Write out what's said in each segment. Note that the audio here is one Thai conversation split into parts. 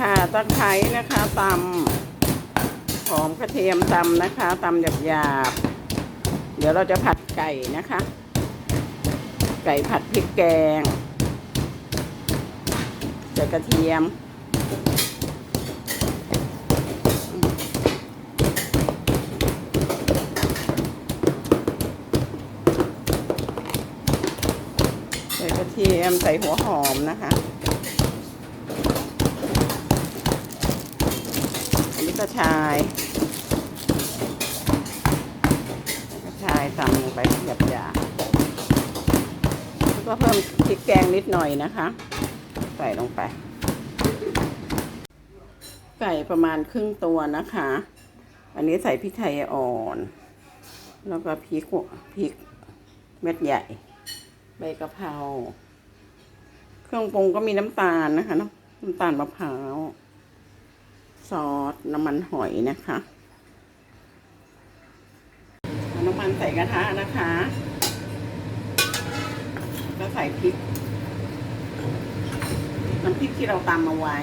ค่ะตะไคร้นะคะตำหอมกระเทียมตำนะคะตำหยาบๆเดี๋ยวเราจะผัดไก่นะคะ ไก่ผัดพริกแกงใส่กระเทียมใส่กระเทียมใส่หัวหอมนะคะ อันนี้ก็ชายกระชายตำลงไปหยาบหยาบๆแล้วก็เพิ่มพริกแกงนิดหน่อยนะคะ ใส่ลงไป ไก่ประมาณครึ่งตัวนะคะ อันนี้ใส่พริกไทยอ่อน แล้วก็พริกพริกเม็ดใหญ่ ใบกะเพรา เครื่องปรุงก็มีน้ำตาลนะคะน้ำตาลมะพร้าว ซอสน้ำมันหอยนะคะน้ำมันใส่กระทะนะคะ แล้วใส่พริก น้ำพริกที่เราตำมาไว้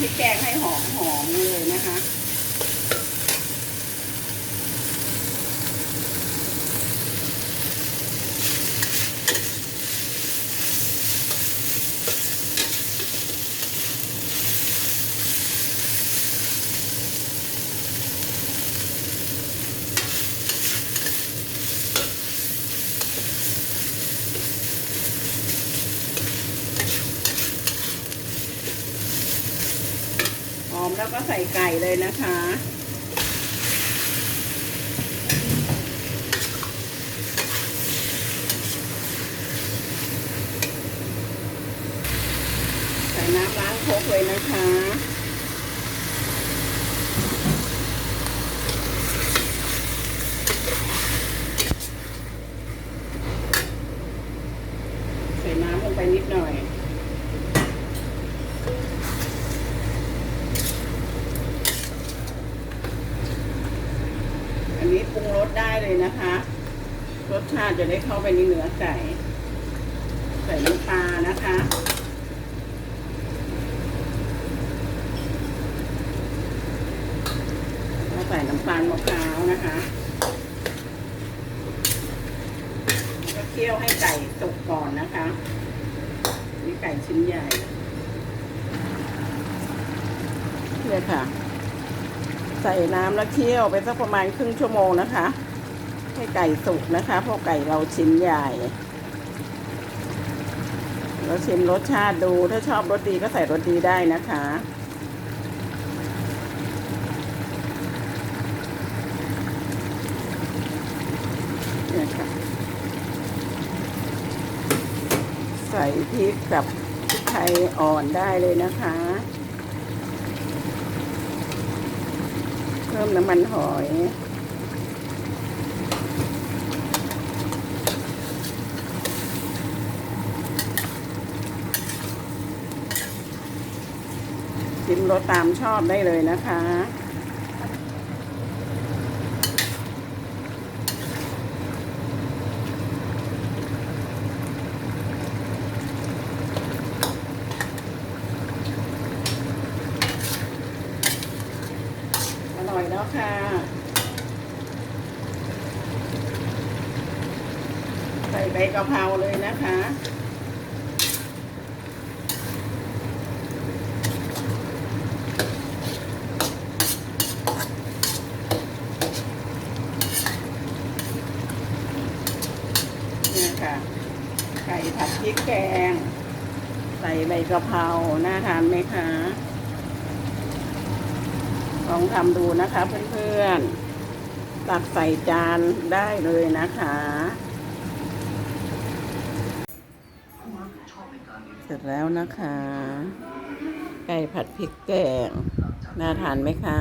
พริกแกงให้หอมหอมๆเลยนะคะ มแล้วก็ใส่ไก่เลยนะคะ ใส่น้ำล้างโคกเลยนะคะใส่น้ำลงไปนิดหน่อย อันนี้ปรุงรสได้เลยนะคะ รสชาติจะได้เข้าไปในเนื้อไก่ ใส่น้ำปลานะคะแล้วใส่น้ำตาลมะพร้าวนะคะแล้วก็เคี่ยวให้ไก่สุกก่อนนะคะ นี่ไก่ชิ้นใหญ่เนี่ยค่ะ ใส่น้ำแล้วเคี่ยวไปสักประมาณครึ่งชั่วโมงนะคะ ให้ไก่สุกนะคะเพราะไก่เราชิ้นใหญ่ เราชิมรสชาติดูถ้าชอบรสดีก็ใส่รสดีได้นะคะเนี่ยค่ะใส่พริกกับพริกไทยอ่อนได้เลยนะคะ พิ่มน้ำมันหอย ชิมรสตามชอบได้เลยนะคะ อยแล้วค่ะใส่ใบกะเพราเลยนะคะเนี่ยค่ะ ไก่ผัดพริกแกง ใส่ใบกะเพราน่าทานไหมคะ ลองทำดูนะคะเพื่อนๆ ตักใส่จานได้เลยนะคะ เสร็จแล้วนะคะ ไก่ผัดพริกแกง น่าทานไหมคะ